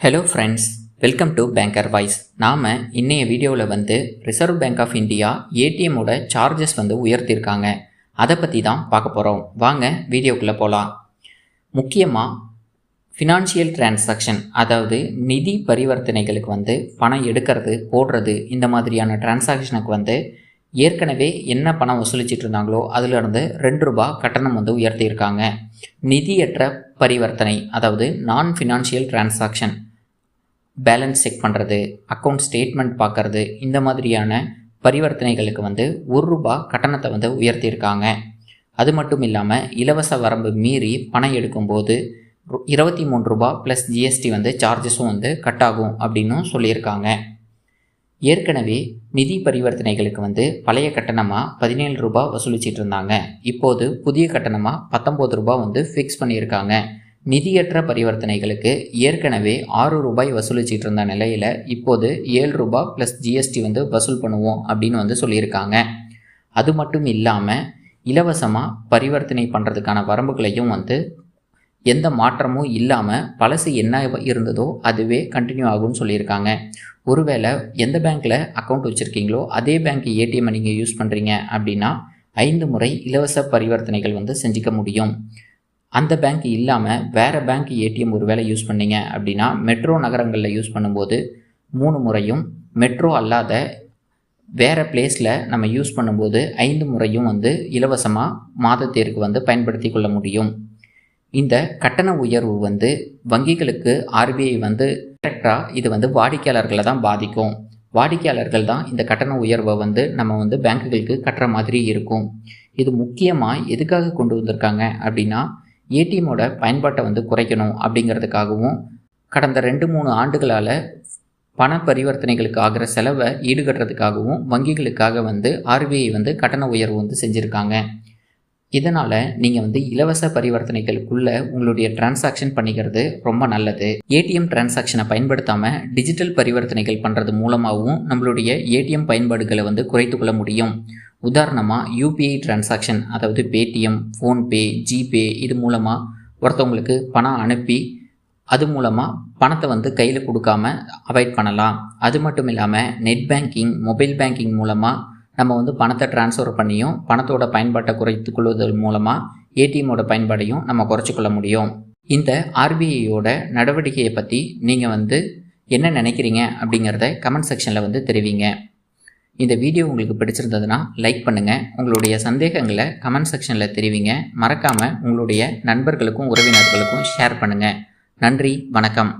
Hello friends welcome to banker voice நாம் இன்றைய வீடியோவில் வந்து ரிசர்வ் பேங்க் ஆஃப் இந்தியா ஏடிஎம்மோட சார்ஜஸ் வந்து உயர்த்தியிருக்காங்க அதை பற்றி தான் பார்க்க போகிறோம் வாங்க வீடியோக்குள்ளே போகலாம் முக்கியமாக ஃபினான்ஷியல் டிரான்சாக்ஷன் அதாவது நிதி பரிவர்த்தனைகளுக்கு வந்து பணம் எடுக்கிறது போடுறது இந்த மாதிரியான டிரான்சாக்ஷனுக்கு வந்து ஏற்கனவே என்ன பணம் வசூலிச்சிட்டு இருந்தாங்களோ அதிலிருந்து ரெண்டு ரூபா கட்டணம் வந்து உயர்த்தியிருக்காங்க. நிதியற்ற பரிவர்த்தனை அதாவது நான் ஃபினான்ஷியல் டிரான்சாக்ஷன் பேலன்ஸ் செக் பண்ணுறது அக்கௌண்ட் ஸ்டேட்மெண்ட் பார்க்குறது இந்த மாதிரியான பரிவர்த்தனைகளுக்கு வந்து ஒரு ரூபாய் கட்டணத்தை வந்து உயர்த்தியிருக்காங்க. அது மட்டும் இல்லாமல் இலவச வரம்பு மீறி பணம் எடுக்கும்போது இருபத்தி மூணு ரூபா ப்ளஸ் ஜிஎஸ்டி வந்து சார்ஜஸும் வந்து கட் ஆகும் அப்படின்னும் சொல்லியிருக்காங்க. ஏற்கனவே நிதி பரிவர்த்தனைகளுக்கு வந்து பழைய கட்டணமாக பதினேழு ரூபாய் வசூலிச்சிட்டு இருந்தாங்க. இப்போது புதிய கட்டணமாக பத்தொம்போது ரூபா வந்து ஃபிக்ஸ் பண்ணியிருக்காங்க. நிதியற்ற பரிவர்த்தனைகளுக்கு ஏற்கனவே ஆறு ரூபாய் வசூலிச்சிட்டு இருந்த நிலையில் இப்போது ஏழு ரூபாய் ப்ளஸ் ஜிஎஸ்டி வந்து வசூல் பண்ணுவோம் அப்படின்னு வந்து சொல்லியிருக்காங்க. அது மட்டும் இல்லாமல் இலவசமாக பரிவர்த்தனை பண்ணுறதுக்கான வரம்புகளையும் வந்து எந்த மாற்றமும் இல்லாமல் பழசு என்ன இருந்ததோ அதுவே கண்டினியூ ஆகும்னு சொல்லியிருக்காங்க. ஒருவேளை எந்த பேங்க்கில் அக்கௌண்ட் வச்சுருக்கீங்களோ அதே பேங்க் ஏடிஎம்மை நீங்கள் யூஸ் பண்ணுறீங்க அப்படின்னா ஐந்து முறை இலவச பரிவர்த்தனைகள் வந்து செஞ்சுக்க முடியும். அந்த பேங்க் இல்லாமல் வேறு பேங்க் ஏடிஎம் ஒருவேளை யூஸ் பண்ணீங்க அப்படின்னா மெட்ரோ நகரங்களில் யூஸ் பண்ணும்போது மூணு முறையும் மெட்ரோ அல்லாத வேறு பிளேஸில் நம்ம யூஸ் பண்ணும்போது ஐந்து முறையும் வந்து இலவசமாக மாதத்திற்கு வந்து பயன்படுத்தி கொள்ள முடியும். இந்த கட்டண உயர்வு வந்து வங்கிகளுக்கு ஆர்பிஐ வந்து டேரக்டாக இது வந்து வாடிக்கையாளர்களை தான் பாதிக்கும். வாடிக்கையாளர்கள் தான் இந்த கட்டண உயர்வை வந்து நம்ம வந்து பேங்குகளுக்கு கட்டுற மாதிரி இருக்கும். இது முக்கியமாக எதுக்காக கொண்டு வந்திருக்காங்க அப்படின்னா ஏடிஎம்மோட பயன்பாட்டை வந்து குறைக்கணும் அப்படிங்கிறதுக்காகவும் கடந்த ரெண்டு மூணு ஆண்டுகளால் பண பரிவர்த்தனைகளுக்கு ஆகிற செலவை ஈடுகட்டுறதுக்காகவும் வங்கிகளுக்காக வந்து ஆர்பிஐ வந்து கட்டண உயர்வு வந்து செஞ்சுருக்காங்க. இதனால் நீங்கள் வந்து இலவச பரிவர்த்தனைகளுக்குள்ளே உங்களுடைய டிரான்சாக்ஷன் பண்ணிக்கிறது ரொம்ப நல்லது. ஏடிஎம் டிரான்சாக்ஷனை பயன்படுத்தாமல் டிஜிட்டல் பரிவர்த்தனைகள் பண்ணுறது மூலமாகவும் நம்மளுடைய ஏடிஎம் பயன்பாடுகளை வந்து குறைத்து கொள்ள முடியும். உதாரணமாக யூபிஐ டிரான்சாக்ஷன் அதாவது பேடிஎம் ஃபோன்பே ஜிபே இது மூலமாக ஒருத்தவங்களுக்கு பணம் அனுப்பி அது மூலமாக பணத்தை வந்து கையில் கொடுக்காம அவாய்ட் பண்ணலாம். அது மட்டும் இல்லாமல் நெட் பேங்கிங் மொபைல் பேங்கிங் மூலமாக நம்ம வந்து பணத்தை ட்ரான்ஸ்ஃபர் பண்ணியும் பணத்தோட பயன்பாட்டை குறைத்து கொள்வதன் மூலமாக ஏடிஎம்மோட பயன்பாடையும் நம்ம குறைச்சிக்கொள்ள முடியும். இந்த ஆர்பிஐயோட நடவடிக்கையை பற்றி நீங்கள் வந்து என்ன நினைக்கிறீங்க அப்படிங்கிறத கமெண்ட் செக்ஷனில் வந்து தெரிவிங்க. இந்த வீடியோ உங்களுக்கு பிடிச்சிருந்ததுன்னா லைக் பண்ணுங்கள் உங்களுடைய சந்தேகங்களை கமெண்ட் செக்ஷனில் தெரிவிங்க. மறக்காமல் உங்களுடைய நண்பர்களுக்கும் உறவினர்களுக்கும் ஷேர் பண்ணுங்கள் நன்றி வணக்கம்.